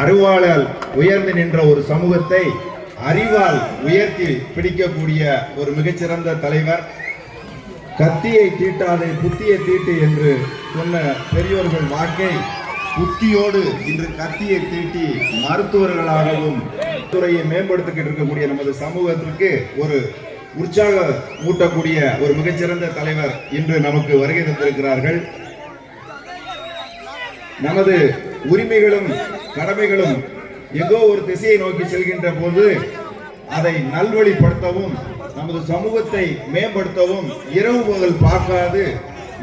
அறிவாளால் உயர்ந்து நின்ற ஒரு சமூகத்தை அறிவால் உயர்த்தி பிடிக்கக்கூடிய ஒரு மிகச்சிறந்த தலைவர். கத்தியை தீட்டாதே புத்தியை தீட்டு என்று சொன்ன பெரியோர்கள் வாக்கை புத்தியோடு இன்று கத்தியை தீட்டி மருத்துவர்களாகவும் துறையை மேம்படுத்திக்கிட்டு இருக்கக்கூடிய நமது சமூகத்திற்கு ஒரு உற்சாக ஊட்டக்கூடிய ஒரு மிகச்சிறந்த தலைவர் இன்று நமக்கு வருகை தந்திருக்கிறார்கள். நமது உரிமைகளும் கடமைகளும் எங்கோ ஒரு திசையை நோக்கி செல்கின்ற போது அதை நல்வழிப்படுத்தவும் நமது சமூகத்தை மேம்படுத்தவும் இரவு பகல் பார்க்காது.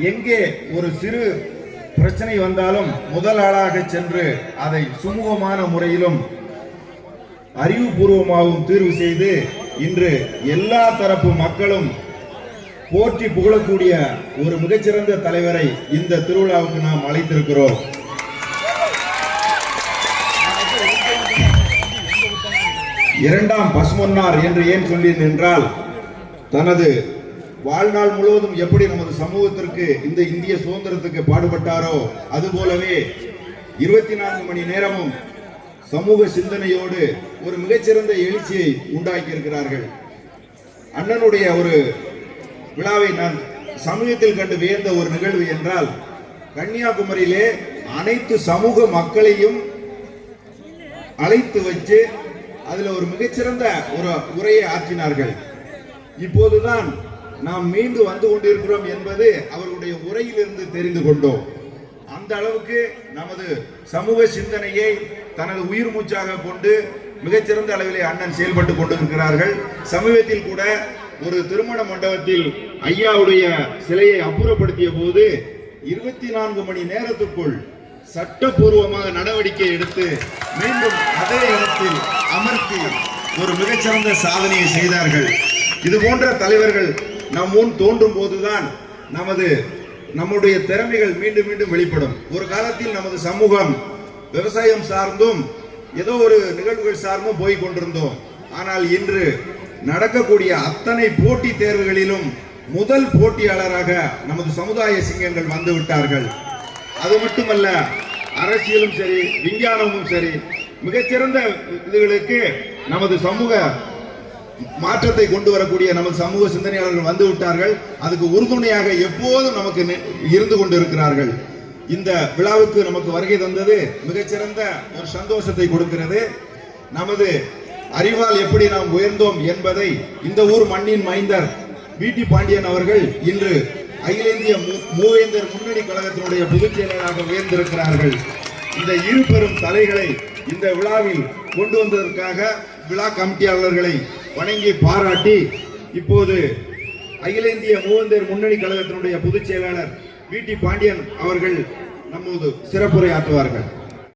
எங்கே ஒரு சிறு பிரச்சனை வந்தாலும் முதல் ஆளாக சென்று அதை சுமூகமான முறையிலும் அறிவுபூர்வமாகவும் தீர்வு செய்து இன்று எல்லா தரப்பு மக்களும் போற்றி புகழக்கூடிய ஒரு மிகச்சிறந்த தலைவரை இந்த திருவிழாவுக்கு நாம் அழைத்திருக்கிறோம். இரண்டாம் பசுமன்னார் என்று ஏன் சொன்னேன் என்றால் தனது வாழ்நாள் முழுவதும் எப்படி நமது சமூகத்திற்கு இந்த இந்திய சுதந்திரத்துக்கு பாடுபட்டாரோ அதுபோலவே இருபத்தி நான்கு மணி நேரமும் சமூக சிந்தனையோடு ஒரு மிகச்சிறந்த எழுச்சியை உண்டாக்கி இருக்கிறார்கள் அண்ணனுடைய ஒரு விழாவை நான் சமூகத்தில் கண்டு வியந்த ஒரு நிகழ்வு என்றால் கன்னியாகுமரியிலே அனைத்து சமூக மக்களையும் அழைத்து வச்சு அதுல ஒரு மிகச்சிறந்த ஒரு உரையை ஆற்றினார்கள். இப்போதுதான் நாம் மீண்டு வந்து கொண்டிருக்கிறோம் என்பது அவர்களுடைய உரையிலிருந்து தெரிந்து கொண்டோம். அந்த அளவுக்கு நமது சமூக சிந்தனையை தனது உயிர் மூச்சாக கொண்டு மிகச்சிறந்த அளவிலே அண்ணன் செயல்பட்டு கொண்டிருக்கிறார்கள். சமீபத்தில் கூட ஒரு திருமண மண்டபத்தில் ஐயாவுடைய சிலையை அப்புறப்படுத்திய போது இருபத்தி நான்கு மணி நேரத்துக்குள் சட்டபூர்வமாக நடவடிக்கை எடுத்து மீண்டும் அதே இடத்தில் அமர்த்தி ஒரு மிகச்சிறந்த சாதனையை செய்தார்கள். இது போன்ற தலைவர்கள் நம் முன் தோன்றும் போதுதான் நமது நம்முடைய திறமைகள் மீண்டும் மீண்டும் வெளிப்படும். ஒரு காலத்தில் நமது சமூகம் விவசாயம் சார்ந்தும் ஏதோ ஒரு நிகழ்வுகள் சார்ந்தும் போய் கொண்டிருந்தோம். ஆனால் இன்று நடக்கக்கூடிய அத்தனை போட்டி தேர்வுகளிலும் முதல் போட்டியாளராக நமது சமுதாய சிங்கங்கள் வந்து விட்டார்கள். அது மட்டுமல்ல அரசியலும் சரி விஞ்ஞானமும் சரி மிகச்சிறந்த இதுகளுக்கு நமது சமூக மாற்றத்தை கொண்டு வரக்கூடிய நமது சமூக சிந்தனையாளர்கள் வந்து விட்டார்கள். அதுக்கு உறுதுணையாக எப்போதும் நமக்கு இருந்து கொண்டிருக்கிறார்கள். இந்த விழாவுக்கு நமக்கு வருகை தந்தது மிகச்சிறந்த ஒரு சந்தோஷத்தை கொடுக்கிறது. நமது அறிவால் எப்படி நாம் உயர்ந்தோம் என்பதை இந்த ஊர் மண்ணின் மைந்தர் பிடி பாண்டியன் அவர்கள் இன்று அகில இந்திய மூவேந்தர் முன்னணி கழகத்தினுடைய பொதுச் செயலராக உயர்ந்திருக்கிறார்கள். இந்த இரு பெரும் தலைகளை இந்த விழாவில் கொண்டு வந்ததற்காக விழா கமிட்டியாளர்களை வணங்கி பாராட்டி இப்போது அகில இந்திய மூவந்தேர் முன்னணி கழகத்தினுடைய பொதுச் செயலாளர் வி டி பாண்டியன் அவர்கள் நமது சிறப்புரை ஆற்றுவார்கள்